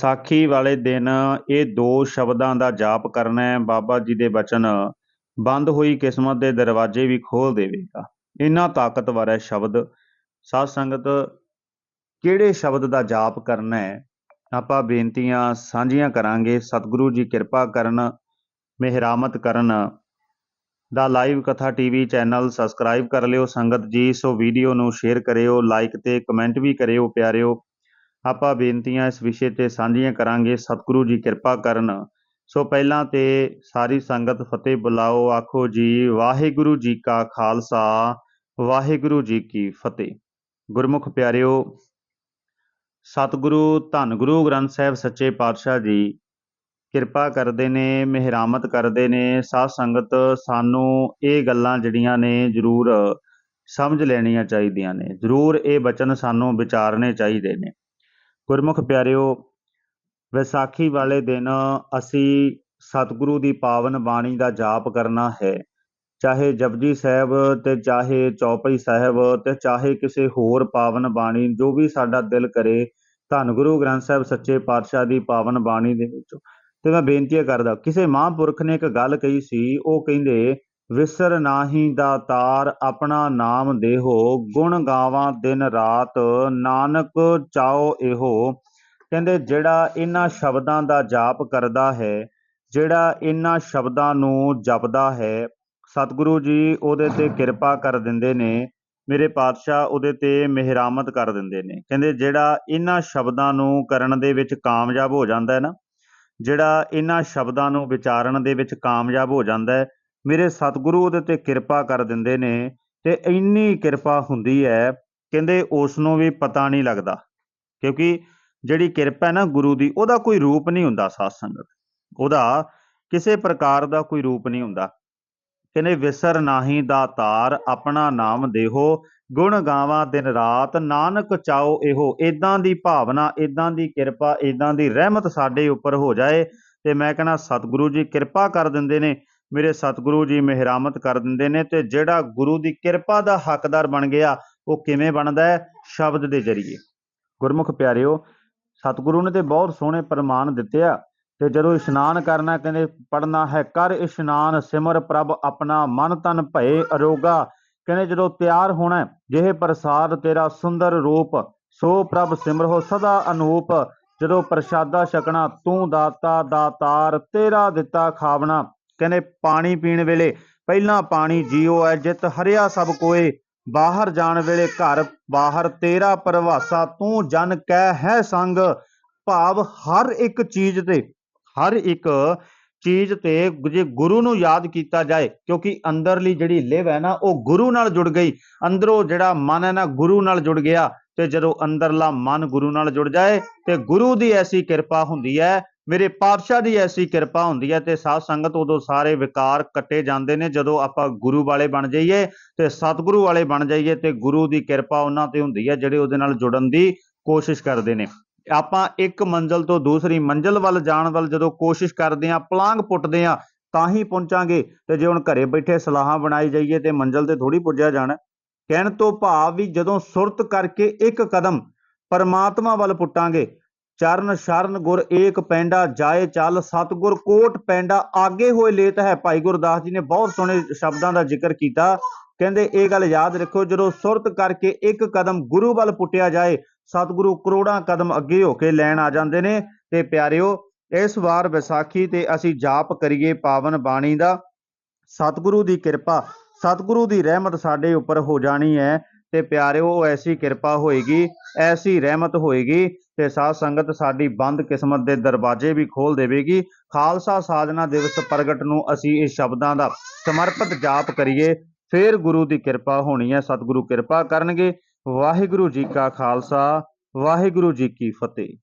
ਵਿਸਾਖੀ ਵਾਲੇ ਦਿਨ ਇਹ ਦੋ ਸ਼ਬਦਾਂ ਦਾ ਜਾਪ ਕਰਨਾ ਹੈ। ਬਾਬਾ ਜੀ ਦੇ ਬਚਨ, ਬੰਦ ਹੋਈ ਕਿਸਮਤ ਦੇ ਦਰਵਾਜ਼ੇ ਵੀ ਖੋਲ ਦੇਵੇਗਾ। ਇੰਨਾ ਤਾਕਤਵਰ ਹੈ ਸ਼ਬਦ। ਸਾਧ ਸੰਗਤ, ਕਿਹੜੇ ਸ਼ਬਦ ਦਾ ਜਾਪ ਕਰਨਾ ਹੈ? ਆਪਾਂ ਬੇਨਤੀਆਂ ਸਾਂਝੀਆਂ ਕਰਾਂਗੇ। ਸਤਿਗੁਰੂ ਜੀ ਕਿਰਪਾ ਕਰਨ, ਮਿਹਰਾਮਤ ਕਰਨ। ਦਾ ਲਾਈਵ ਕਥਾ ਟੀਵੀ ਚੈਨਲ ਸਬਸਕ੍ਰਾਈਬ ਕਰ ਲਿਓ। ਸੰਗਤ ਜੀ, ਸੋ ਵੀਡੀਓ ਨੂੰ ਸ਼ੇਅਰ ਕਰਿਓ, ਲਾਈਕ ਤੇ ਕਮੈਂਟ ਵੀ ਕਰਿਓ ਪਿਆਰਿਓ। ਆਪਾਂ ਬੇਨਤੀਆਂ ਇਸ ਵਿਸ਼ੇ ਤੇ ਸਾਂਝੀਆਂ ਕਰਾਂਗੇ। ਸਤਿਗੁਰੂ ਜੀ ਕਿਰਪਾ ਕਰਨ। ਸੋ ਪਹਿਲਾਂ ਤੇ ਸਾਰੀ ਸੰਗਤ ਫਤਿਹ ਬੁਲਾਓ। ਆਖੋ ਜੀ, ਵਾਹਿਗੁਰੂ ਜੀ ਕਾ ਖਾਲਸਾ, ਵਾਹਿਗੁਰੂ ਜੀ ਕੀ ਫਤਿਹ। ਗੁਰਮੁਖ ਪਿਆਰਿਓ, ਸਤਿਗੁਰੂ ਧੰਨ ਗੁਰੂ ਗ੍ਰੰਥ ਸਾਹਿਬ ਸੱਚੇ ਪਾਤਸ਼ਾਹ ਜੀ, ਕਿਰਪਾ ਕਰਦੇ ਨੇ, ਮਿਹਰਾਮਤ ਕਰਦੇ ਨੇ। ਸਾਧ ਸੰਗਤ ਸਾਨੂੰ ਇਹ ਗੱਲਾਂ ਜਿਹੜੀਆਂ ਨੇ ਜ਼ਰੂਰ ਸਮਝ ਲੈਣੀਆਂ ਚਾਹੀਦੀਆਂ ਨੇ। ਜ਼ਰੂਰ ਇਹ ਬਚਨ ਸਾਨੂੰ ਵਿਚਾਰਨੇ ਚਾਹੀਦੇ ਨੇ। ਗੁਰਮੁਖ ਪਿਆਰਿਓ, ਵਿਸਾਖੀ ਵਾਲੇ ਦਿਨ ਅਸੀਂ ਸਤਿਗੁਰੂ ਦੀ ਪਾਵਨ ਬਾਣੀ ਦਾ ਜਾਪ ਕਰਨਾ ਹੈ। ਚਾਹੇ ਜਪਜੀ ਸਾਹਿਬ ਤੇ ਚਾਹੇ ਚੌਪਈ ਸਾਹਿਬ ਤੇ ਚਾਹੇ ਕਿਸੇ ਹੋਰ ਪਾਵਨ ਬਾਣੀ, ਜੋ ਵੀ ਸਾਡਾ ਦਿਲ ਕਰੇ, ਧੰਨ ਗੁਰੂ ਗ੍ਰੰਥ ਸਾਹਿਬ ਸੱਚੇ ਪਾਤਸ਼ਾਹ ਦੀ ਪਾਵਨ ਬਾਣੀ ਦੇ ਵਿੱਚ। ਤੇ ਮੈਂ ਬੇਨਤੀ ਕਰਦਾ, ਕਿਸੇ ਮਹਾਂਪੁਰਖ ਨੇ ਇੱਕ ਗੱਲ ਕਹੀ ਸੀ, ਉਹ ਕਹਿੰਦੇ ਵਿਸਰ ਨਾਹੀ ਦਾਤਾਰ ਆਪਣਾ ਨਾਮ ਦੇਹੋ, ਗੁਣ ਗਾਵਾਂ ਦਿਨ ਰਾਤ, ਨਾਨਕ ਚਾਓ ਇਹੋ। ਕਹਿੰਦੇ, ਜਿਹੜਾ ਇਹਨਾਂ ਸ਼ਬਦਾਂ ਦਾ ਜਾਪ ਕਰਦਾ ਹੈ, ਜਿਹੜਾ ਇਹਨਾਂ ਸ਼ਬਦਾਂ ਨੂੰ ਜਪਦਾ ਹੈ, ਸਤਿਗੁਰੂ ਜੀ ਉਹਦੇ ਤੇ ਕਿਰਪਾ ਕਰ ਦਿੰਦੇ ਨੇ, ਮੇਰੇ ਪਾਤਸ਼ਾਹ ਉਹਦੇ ਤੇ ਮਿਹਰਾਮਤ ਕਰ ਦਿੰਦੇ ਨੇ। ਕਹਿੰਦੇ, ਜਿਹੜਾ ਇਹਨਾਂ ਸ਼ਬਦਾਂ ਨੂੰ ਕਰਨ ਦੇ ਵਿੱਚ ਕਾਮਯਾਬ ਹੋ ਜਾਂਦਾ ਹੈ ਨਾ, ਜਿਹੜਾ ਇਹਨਾਂ ਸ਼ਬਦਾਂ ਨੂੰ ਵਿਚਾਰਨ ਦੇ ਵਿੱਚ ਕਾਮਯਾਬ ਹੋ ਜਾਂਦਾ ਹੈ ਮੇਰੇ ਸਤਿਗੁਰੂ ਉਹਦੇ ਤੇ ਕਿਰਪਾ ਕਰ ਦਿੰਦੇ ਨੇ ਤੇ ਇੰਨੀ ਕਿਰਪਾ ਹੁੰਦੀ ਹੈ, ਕਹਿੰਦੇ ਉਸ ਨੂੰ ਵੀ ਪਤਾ ਨਹੀਂ ਲੱਗਦਾ। ਕਿਉਂਕਿ ਜਿਹੜੀ ਕਿਰਪਾ ਹੈ ਨਾ ਗੁਰੂ ਦੀ, ਉਹਦਾ ਕੋਈ ਰੂਪ ਨਹੀਂ ਹੁੰਦਾ ਸਾਧ ਸੰਗਤ। ਉਹਦਾ ਕਿਸੇ ਪ੍ਰਕਾਰ ਦਾ ਕੋਈ ਰੂਪ ਨਹੀਂ ਹੁੰਦਾ। ਕਹਿੰਦੇ ਵਿਸਰ ਨਾਹੀ ਦਾਤਾਰ ਆਪਣਾ ਨਾਮ ਦੇਹੋ, ਗੁਣ ਗਾਵਾਂ ਦਿਨ ਰਾਤ, ਨਾਨਕ ਚਾਓ ਇਹੋ। ਇਦਾਂ ਦੀ ਭਾਵਨਾ ਇਦਾਂ ਦੀ ਕਿਰਪਾ ਇਦਾਂ ਦੀ ਰਹਿਮਤ ਸਾਡੇ ਉੱਪਰ ਹੋ ਜਾਏ ਤੇ ਮੈਂ ਕਹਿੰਦਾ ਸਤਿਗੁਰੂ ਜੀ ਕਿਰਪਾ ਕਰ ਦਿੰਦੇ ਨੇ। ਮੇਰੇ ਸਤਿਗੁਰੂ ਜੀ ਮਿਹਰਾਮਤ ਕਰ ਦਿੰਦੇ ਨੇ ਤੇ ਜਿਹੜਾ ਗੁਰੂ ਦੀ ਕਿਰਪਾ ਦਾ ਹੱਕਦਾਰ ਬਣ ਗਿਆ, ਉਹ ਕਿਵੇਂ ਬਣਦਾ ਹੈ? ਸ਼ਬਦ ਦੇ ਜ਼ਰੀਏ। ਗੁਰਮੁਖ ਪਿਆਰਿਓ, ਸਤਿਗੁਰੂ ਨੇ ਤੇ ਬਹੁਤ ਸੋਹਣੇ ਪ੍ਰਮਾਣ ਦਿੱਤੇ ਆ ਤੇ ਜਦੋਂ ਇਸ਼ਨਾਨ ਕਰਨਾ ਕਹਿੰਦੇ ਪੜਨਾ ਹੈ, ਕਰ ਇਸ਼ਨਾਨ ਸਿਮਰ ਪ੍ਰਭ ਆਪਣਾ ਮਨ ਤਨ ਭਏ ਅਰੋਗਾ। ਕਹਿੰਦੇ, ਜਦੋਂ ਤਿਆਰ ਹੋਣਾ ਜਿਹੇ ਪ੍ਰਸਾਦ ਤੇਰਾ ਸੁੰਦਰ ਰੂਪ, ਸੋ ਪ੍ਰਭ ਸਿਮਰੋ ਸਦਾ ਅਨੂਪ। ਜਦੋਂ ਪ੍ਰਸ਼ਾਦਾ ਛਕਣਾ, ਤੂੰ ਦਾਤਾ ਦਾਤਾਰ ਤੇਰਾ ਦਿੱਤਾ ਖਾਵਣਾ। ਕਹਿੰਦੇ ਪਾਣੀ ਪੀਣ ਵੇਲੇ ਪਹਿਲਾਂ ਪਾਣੀ ਜੀਓ ਹੈ ਜਿਤ ਹਰਿਆ ਸਭ ਕੋਏ। ਬਾਹਰ ਜਾਣ ਵੇਲੇ ਘਰ ਬਾਹਰ ਤੇਰਾ ਪਰਵਾਸਾ, ਤੂੰ ਜਨ ਕਹਿ ਹੈ ਸੰਗ। ਭਾਵ ਹਰ ਇੱਕ ਚੀਜ਼ ਤੇ, ਹਰ ਇੱਕ ਚੀਜ਼ ਤੇ ਜੇ ਗੁਰੂ ਨੂੰ ਯਾਦ ਕੀਤਾ ਜਾਏ, ਕਿਉਂਕਿ ਅੰਦਰਲੀ ਜਿਹੜੀ ਲਿਵ ਹੈ ਨਾ, ਉਹ ਗੁਰੂ ਨਾਲ ਜੁੜ ਗਈ। ਅੰਦਰੋਂ ਜਿਹੜਾ ਮਨ ਹੈ ਨਾ, ਗੁਰੂ ਨਾਲ ਜੁੜ ਗਿਆ। ਤੇ ਜਦੋਂ ਅੰਦਰਲਾ ਮਨ ਗੁਰੂ ਨਾਲ ਜੁੜ ਜਾਏ, ਤੇ ਗੁਰੂ ਦੀ ਐਸੀ ਕਿਰਪਾ ਹੁੰਦੀ ਹੈ ਮੇਰੇ ਪਾਤਸ਼ਾਹ ਦੀ ਐਸੀ ਕਿਰਪਾ ਹੁੰਦੀ ਹੈ ਤੇ ਸਾਧ ਸੰਗਤ ਉਦੋਂ ਸਾਰੇ ਵਿਕਾਰ ਕੱਟੇ ਜਾਂਦੇ ਨੇ, ਜਦੋਂ ਆਪਾਂ ਗੁਰੂ ਵਾਲੇ ਬਣ ਜਾਈਏ ਤੇ ਸਤਿਗੁਰੂ ਵਾਲੇ ਬਣ ਜਾਈਏ ਤੇ ਗੁਰੂ ਦੀ ਕਿਰਪਾ ਉਹਨਾਂ ਤੇ ਹੁੰਦੀ ਹੈ ਜਿਹੜੇ ਉਹਦੇ ਨਾਲ ਜੁੜਨ ਦੀ ਕੋਸ਼ਿਸ਼ ਕਰਦੇ ਨੇ। ਆਪਾਂ ਇੱਕ ਮੰਜ਼ਲ ਤੋਂ ਦੂਸਰੀ ਮੰਜ਼ਲ ਵੱਲ ਜਾਣ ਵੱਲ ਜਦੋਂ ਕੋਸ਼ਿਸ਼ ਕਰਦੇ ਆਂ ਪਲਾਂਗ ਪੁੱਟਦੇ ਆਂ ਤਾਂ ਹੀ ਪਹੁੰਚਾਂਗੇ ਤੇ ਜੇ ਹੁਣ ਘਰੇ ਬੈਠੇ ਸਲਾਹਾਂ ਬਣਾਈ ਜਾਈਏ ਤੇ ਮੰਜ਼ਲ ਤੇ ਥੋੜੀ ਪੁੱਜਿਆ ਜਾਣਾ। ਕਹਿਣ ਤੋਂ ਭਾਵ ਵੀ ਜਦੋਂ ਸੁਰਤ ਕਰਕੇ ਇੱਕ ਕਦਮ ਪਰਮਾਤਮਾ ਵੱਲ ਪੁੱਟਾਂਗੇ ਚਰਨ ਸ਼ਰਨ ਗੁਰ ਏਕ ਪੈਂਡਾ ਜਾਏ ਚੱਲ, ਸਤਗੁਰ ਕੋਟ ਪੈਂਡਾ ਆਗੇ ਹੋਏ ਲੇਤ ਹੈ। ਭਾਈ ਗੁਰਦਾਸ ਜੀ ਨੇ ਬਹੁਤ ਸੋਹਣੇ ਸ਼ਬਦਾਂ ਦਾ ਜ਼ਿਕਰ ਕੀਤਾ। ਕਹਿੰਦੇ, ਇਹ ਗੱਲ ਯਾਦ ਰੱਖੋ ਜਦੋਂ ਸੁਰਤ ਕਰਕੇ ਇੱਕ ਕਦਮ ਗੁਰੂ ਵੱਲ ਪੁੱਟਿਆ ਜਾਏ, ਸਤਿਗੁਰੂ ਕਰੋੜਾਂ ਕਦਮ ਅੱਗੇ ਹੋ ਕੇ ਲੈਣ ਆ ਜਾਂਦੇ ਨੇ। ਤੇ ਪਿਆਰਿਓ, ਇਸ ਵਾਰ ਵਿਸਾਖੀ ਤੇ ਅਸੀਂ ਜਾਪ ਕਰੀਏ ਪਾਵਨ ਬਾਣੀ ਦਾ। ਸਤਿਗੁਰੂ ਦੀ ਕਿਰਪਾ, ਸਤਿਗੁਰੂ ਦੀ ਰਹਿਮਤ ਸਾਡੇ ਉੱਪਰ ਹੋ ਜਾਣੀ ਹੈ। ਤੇ ਪਿਆਰਿਓ, ਉਹ ਐਸੀ ਕਿਰਪਾ ਹੋਏਗੀ, ਐਸੀ ਰਹਿਮਤ ਹੋਏਗੀ ਤੇ ਸਾਧ ਸੰਗਤ ਸਾਡੀ ਬੰਦ ਕਿਸਮਤ ਦੇ ਦਰਵਾਜ਼ੇ ਵੀ ਖੋਲ ਦੇਵੇਗੀ। ਖਾਲਸਾ ਸਾਜਨਾ ਦਿਵਸ ਪ੍ਰਗਟ ਨੂੰ ਅਸੀਂ ਇਹ ਸ਼ਬਦਾਂ ਦਾ ਸਮਰਪਿਤ ਜਾਪ ਕਰੀਏ। ਫੇਰ ਗੁਰੂ ਦੀ ਕਿਰਪਾ ਹੋਣੀ ਹੈ, ਸਤਿਗੁਰੂ ਕਿਰਪਾ ਕਰਨਗੇ। ਵਾਹਿਗੁਰੂ ਜੀ ਕਾ ਖਾਲਸਾ, ਵਾਹਿਗੁਰੂ ਜੀ ਕੀ ਫਤਿਹ।